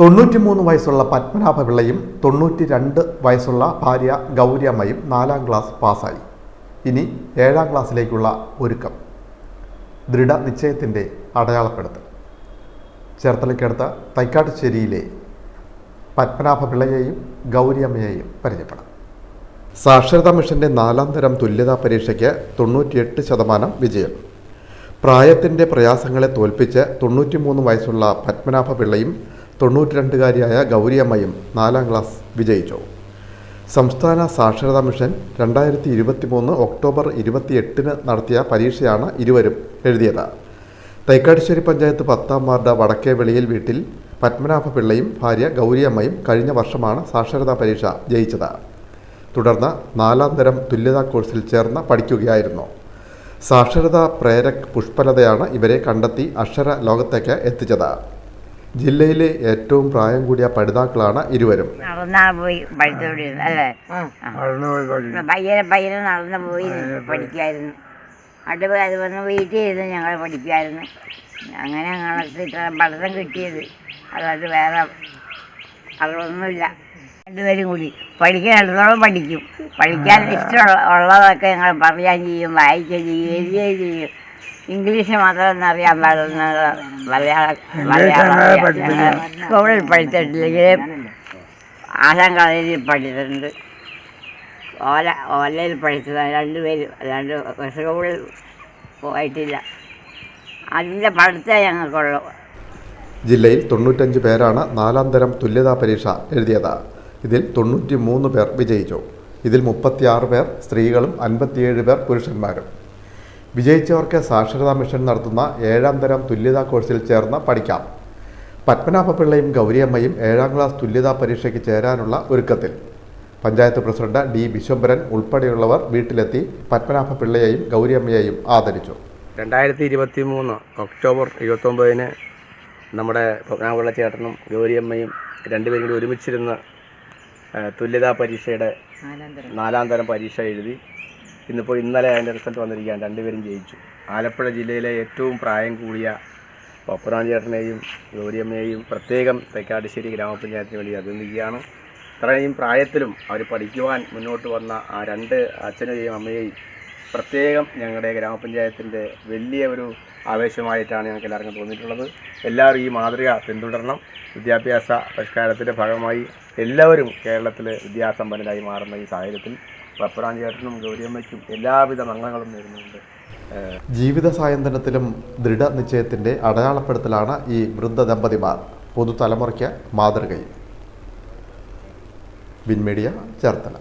തൊണ്ണൂറ്റിമൂന്ന് വയസ്സുള്ള പത്മനാഭ പിള്ളയും തൊണ്ണൂറ്റി രണ്ട് വയസ്സുള്ള ഭാര്യ ഗൗരിയമ്മയും നാലാം ക്ലാസ് പാസ്സായി. ഇനി ഏഴാം ക്ലാസ്സിലേക്കുള്ള ഒരുക്കം. ദൃഢനിശ്ചയത്തിന്റെ അടയാളപ്പെടുത്തൽ. ചേർത്തലയ്ക്കടുത്ത തൈക്കാട്ടുശ്ശേരിയിലെ പത്മനാഭ പിള്ളയെയും ഗൗരിയമ്മയെയും പരിചയപ്പെടാം. സാക്ഷരതാ മിഷന്റെ നാലാം തരം തുല്യതാ പരീക്ഷയ്ക്ക് തൊണ്ണൂറ്റിയെട്ട് ശതമാനം വിജയം. പ്രായത്തിന്റെ പ്രയാസങ്ങളെ തോൽപ്പിച്ച് തൊണ്ണൂറ്റിമൂന്ന് വയസ്സുള്ള പത്മനാഭ പിള്ളയും തൊണ്ണൂറ്റിരണ്ടുകാരിയായ ഗൗരിയമ്മയും നാലാം ക്ലാസ് വിജയിച്ചു. സംസ്ഥാന സാക്ഷരതാ മിഷൻ രണ്ടായിരത്തി ഇരുപത്തി മൂന്ന് ഒക്ടോബർ ഇരുപത്തിയെട്ടിന് നടത്തിയ പരീക്ഷയാണ് ഇരുവരും എഴുതിയത്. തൈക്കാട്ടുശ്ശേരി പഞ്ചായത്ത് പത്താം വാർഡ് വടക്കേ വെളിയിൽ വീട്ടിൽ പത്മനാഭ പിള്ളയും ഭാര്യ ഗൗരിയമ്മയും കഴിഞ്ഞ വർഷമാണ് സാക്ഷരതാ പരീക്ഷ ജയിച്ചത്. തുടർന്ന് നാലാം തരം തുല്യതാ കോഴ്സിൽ ചേർന്ന് പഠിക്കുകയായിരുന്നു. സാക്ഷരതാ പ്രേരക് പുഷ്പലതയാണ് ഇവരെ കണ്ടെത്തി അക്ഷര ലോകത്തേക്ക് എത്തിച്ചത്. ജില്ലയിലെ ഏറ്റവും പ്രായം കൂടിയ പഠിതാക്കളാണ് ഇരുവരും. നടന്നാ പോയി പഠിച്ചുകൊണ്ടിരുന്നത് അല്ലേ? നടന്നു പോയി പഠിക്കും പയ്യനെ പയ്യനെ നടന്നു പോയി പഠിക്കുമായിരുന്നു അത് അത് വന്ന് വീട്ടിൽ ഇരുന്ന് ഞങ്ങൾ പഠിക്കുമായിരുന്നു അങ്ങനെ ഞങ്ങൾക്ക് ഇത്ര പഠിത്തം കിട്ടിയത്. അതായത് വേറെ അറിവൊന്നുമില്ല രണ്ടുപേരും കൂടി പഠിക്കുന്നിടത്തോളം പഠിക്കും. പഠിക്കാൻ ഇഷ്ടമുള്ള ഉള്ളതൊക്കെ ഞങ്ങൾ പറയാൻ ചെയ്യും വായിക്കുകയും ചെയ്യും എഴുതുകയും ചെയ്യും. ഇംഗ്ലീഷ് മാത്രം അറിയാൻ പാടുന്നത് മലയാളം സ്കൂളിൽ പഠിച്ചിട്ടില്ലെങ്കിലും ആശാൻ കോളേജിൽ പഠിച്ചിട്ടുണ്ട്. ഓല ഓലയിൽ പഠിച്ചതാണ് രണ്ടുപേരും രണ്ട് സ്കൂളിൽ പോയിട്ടില്ല. അതിന്റെ പഠിത്തേ ഞങ്ങൾക്കുള്ളൂ. ജില്ലയിൽ തൊണ്ണൂറ്റഞ്ച് പേരാണ് നാലാം തരം തുല്യതാ പരീക്ഷ എഴുതിയത്. ഇതിൽ തൊണ്ണൂറ്റി മൂന്ന് പേർ വിജയിച്ചു. ഇതിൽ മുപ്പത്തിയാറ് പേർ സ്ത്രീകളും അൻപത്തിയേഴ് പേർ പുരുഷന്മാരും. വിജയിച്ചവർക്ക് സാക്ഷരതാ മിഷൻ നടത്തുന്ന ഏഴാം തരം തുല്യതാ കോഴ്സിൽ ചേർന്ന് പഠിക്കാം. പത്മനാഭ പിള്ളയും ഗൗരിയമ്മയും ഏഴാം ക്ലാസ് തുല്യതാ പരീക്ഷയ്ക്ക് ചേരാനുള്ള ഒരുക്കത്തിൽ. പഞ്ചായത്ത് പ്രസിഡന്റ് ഡി ബിശ്വംബരൻ ഉൾപ്പെടെയുള്ളവർ വീട്ടിലെത്തി പത്മനാഭ പിള്ളയെയും ഗൗരിയമ്മയെയും ആദരിച്ചു. രണ്ടായിരത്തി ഇരുപത്തി മൂന്ന് ഒക്ടോബർ ഇരുപത്തൊമ്പതിന് നമ്മുടെ പത്മനാഭപിള്ള ചേട്ടനും ഗൗരിയമ്മയും രണ്ടുപേരും കൂടി ഒരുമിച്ചിരുന്ന് തുല്യതാ പരീക്ഷയുടെ നാലാം തരം പരീക്ഷ എഴുതി ഇന്നിപ്പോൾ ഇന്നലെ അതിന്റെ റിസൾട്ട് വന്നിരിക്കുകയാണ്. രണ്ടുപേരും ജയിച്ചു. ആലപ്പുഴ ജില്ലയിലെ ഏറ്റവും പ്രായം കൂടിയ പപ്പുറാൻ ചേട്ടനെയും ഗൗരിയമ്മയെയും പ്രത്യേകം തെക്കാട്ടുശ്ശേരി ഗ്രാമപഞ്ചായത്തിന് വേണ്ടി അഭിനന്ദിക്കുകയാണ്. ഇത്രയും പ്രായത്തിലും അവർ പഠിക്കുവാൻ മുന്നോട്ട് വന്ന ആ രണ്ട് അച്ഛനെയും അമ്മയെയും പ്രത്യേകം ഞങ്ങളുടെ ഗ്രാമപഞ്ചായത്തിന്റെ വലിയ ഒരു ആവേശമായിട്ടാണ് ഞങ്ങൾക്ക് എല്ലാവർക്കും തോന്നിയിട്ടുള്ളത്. എല്ലാവരും ഈ മാതൃക പിന്തുടരണം. വിദ്യാഭ്യാസ പരിഷ്കാരത്തിന്റെ ഭാഗമായി എല്ലാവരും കേരളത്തിൽ വിദ്യാസമ്പന്നരായി മാറുന്ന ഈ സാഹചര്യത്തിൽ പപ്പുറാൻ ചേട്ടനും ഗൗരിയമ്മയ്ക്കും എല്ലാവിധ മംഗളങ്ങളും നേരുന്നുണ്ട്. ജീവിത സായന്തനത്തിലും ദൃഢനിശ്ചയത്തിന്റെ അടയാളപ്പെടുത്തലാണ് ഈ വൃദ്ധ ദമ്പതിമാർ. പുതുതലമുറയ്ക്ക് മാതൃകയും. വിൻമീഡിയ ചേർത്തല.